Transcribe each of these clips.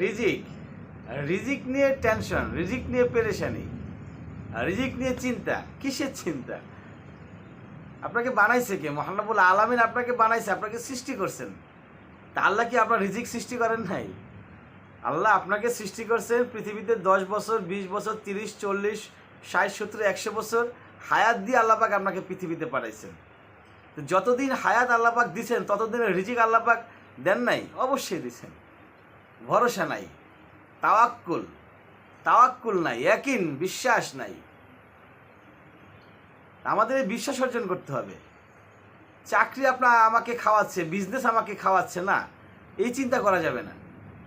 রিজিক। রিজিক নিয়ে টেনশন, রিজিক নিয়ে পেরেশানি, রিজিক নিয়ে চিন্তা, কিসের চিন্তা? আপনাকে বানাইছে কে? মহানবুল আলামিন আপনাকে বানাইছে, আপনাকে সৃষ্টি করছেন। তা আল্লাহ কি আপনার রিজিক সৃষ্টি করেন নাই? আল্লাহ আপনাকে সৃষ্টি করছেন পৃথিবীতে দশ বছর, বিশ বছর, তিরিশ, চল্লিশ, ষাট, সত্তর, একশো বছর হায়াত দিয়ে আল্লাপাক আপনাকে পৃথিবীতে পাঠাইছেন। তো যতদিন হায়াত আল্লাপাক দিছেন ততদিন রিজিক আল্লাপাক দেন নাই? অবশ্যই দিছেন। ভরসা নাই, তাওয়াক্কুল তাওয়াক্কুল নাই একিন বিশ্বাস নাই। আমাদের বিশ্বাস অর্জন করতে হবে। চাকরি আপনার আমাকে খাওয়াচ্ছে বিজনেস আমাকে খাওয়াচ্ছে না, এই চিন্তা করা যাবে না।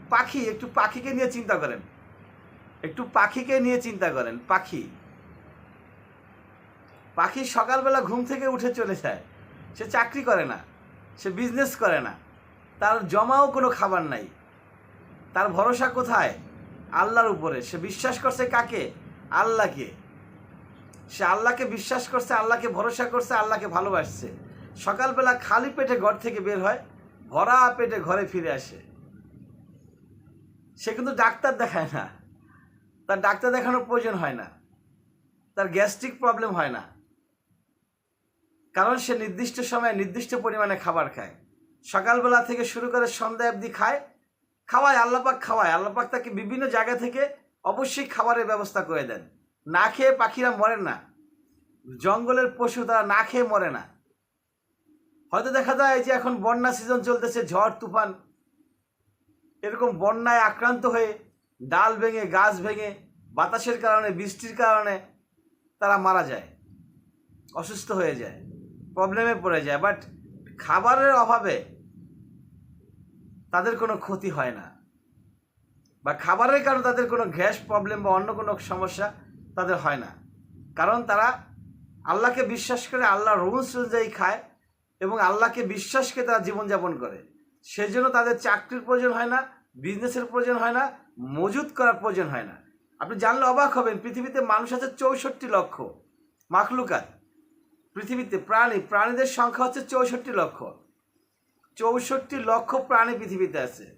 পাখি, একটু পাখিকে নিয়ে চিন্তা করেন। একটু পাখিকে নিয়ে চিন্তা করেন, পাখি। পাখি সকালবেলা ঘুম থেকে উঠে চলে যায়। সে চাকরি করে না, সে বিজনেস করে না। তার জমাও কোনো খাবার নাই। তার ভরসা কোথায়? আল্লাহর উপরে। সে বিশ্বাস করছে কাকে? আল্লাহকে। সে আল্লাহকে বিশ্বাস করছে, আল্লাহকে ভরসা করছে, আল্লাহকে ভালোবাসছে। সকালবেলা খালি পেটে ঘর থেকে বের হয়, ভরা পেটে ঘরে ফিরে আসে। সে কিন্তু ডাক্তার দেখায় না। তার ডাক্তার দেখানোর প্রয়োজন হয় না। তার গ্যাস্ট্রিক প্রবলেম হয় না। কারণ সে নির্দিষ্ট সময়ে নির্দিষ্ট পরিমাণে খাবার খায়। সকালবেলা থেকে শুরু করে সন্ধ্যা অবধি খায় খাওয়ায় আল্লাপাক খাওয়ায়। আল্লাপাক তাকে বিভিন্ন জায়গা থেকে অবশ্যই খাবারের ব্যবস্থা করে দেন। না খেয়ে পাখিরা মরে না। জঙ্গলের পশু তারা না খেয়ে মরে না। হয়তো দেখা যায় যে এখন বন্যা সিজন চলতেছে, ঝড়, তুফান। এরকম বন্যায় আক্রান্ত হয়ে ডাল ভেঙে, গাছ ভেঙে, বাতাসের কারণে, বৃষ্টির কারণে তারা মারা যায়। অসুস্থ হয়ে যায় প্রবলেমে পড়ে যায়। বাট খাবারের অভাবে তাদের কোনো ক্ষতি হয় না। বা খাবারের কারণে তাদের কোনো গ্যাস প্রবলেম বা অন্য কোনো সমস্যা তাদের হয় না। কারণ তারা আল্লাহকে বিশ্বাস করে আল্লাহ রুলস অনুযায়ী খায় এবং আল্লাহকে বিশ্বাস করে তারা জীবনযাপন করে। সেজন্য তাদের চাকরির প্রয়োজন হয় না বিজনেসের প্রয়োজন হয় না, মজুত করার প্রয়োজন হয় না। আপনি জানলে অবাক হবেন, পৃথিবীতে মানুষ আছে চৌষট্টি লক্ষ। মাখলুকাত, পৃথিবীতে প্রাণী, প্রাণীদের সংখ্যা হচ্ছে চৌষট্টি লক্ষ। চৌষট্টি লক্ষ প্রাণী পৃথিবীতে আছে।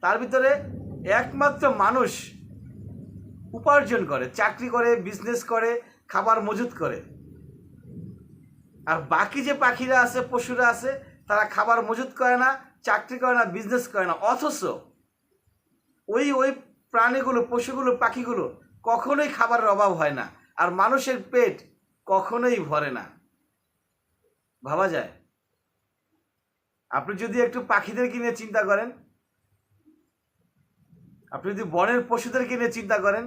তার ভিতরে একমাত্র মানুষ উপার্জন করে, চাকরি করে বিজনেস করে, খাবার মজুত করে। আর বাকি যে পাখিরা আছে, পশুরা আছে, তারা খাবার মজুত করে না, চাকরি করে না বিজনেস করে না। অথচ ওই ওই প্রাণীগুলো, পশুগুলো, পাখিগুলো কখনোই খাবারের অভাব হয় না। আর মানুষের পেট কখনোই ভরে না। ভাবা যায়? আপনি যদি একটু পাখিদেরকে নিয়ে চিন্তা করেন, আপনি যদি বনের পশুদেরকে নিয়ে চিন্তা করেন,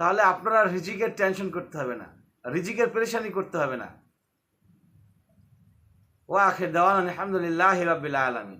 তাহলে আপনার আর রিজিকের টেনশন করতে হবে না, রিজিকের পরেশানি করতে হবে না। ও আখের দেওয়ান আলহামদুলিল্লাহ রবিল্লা আলমী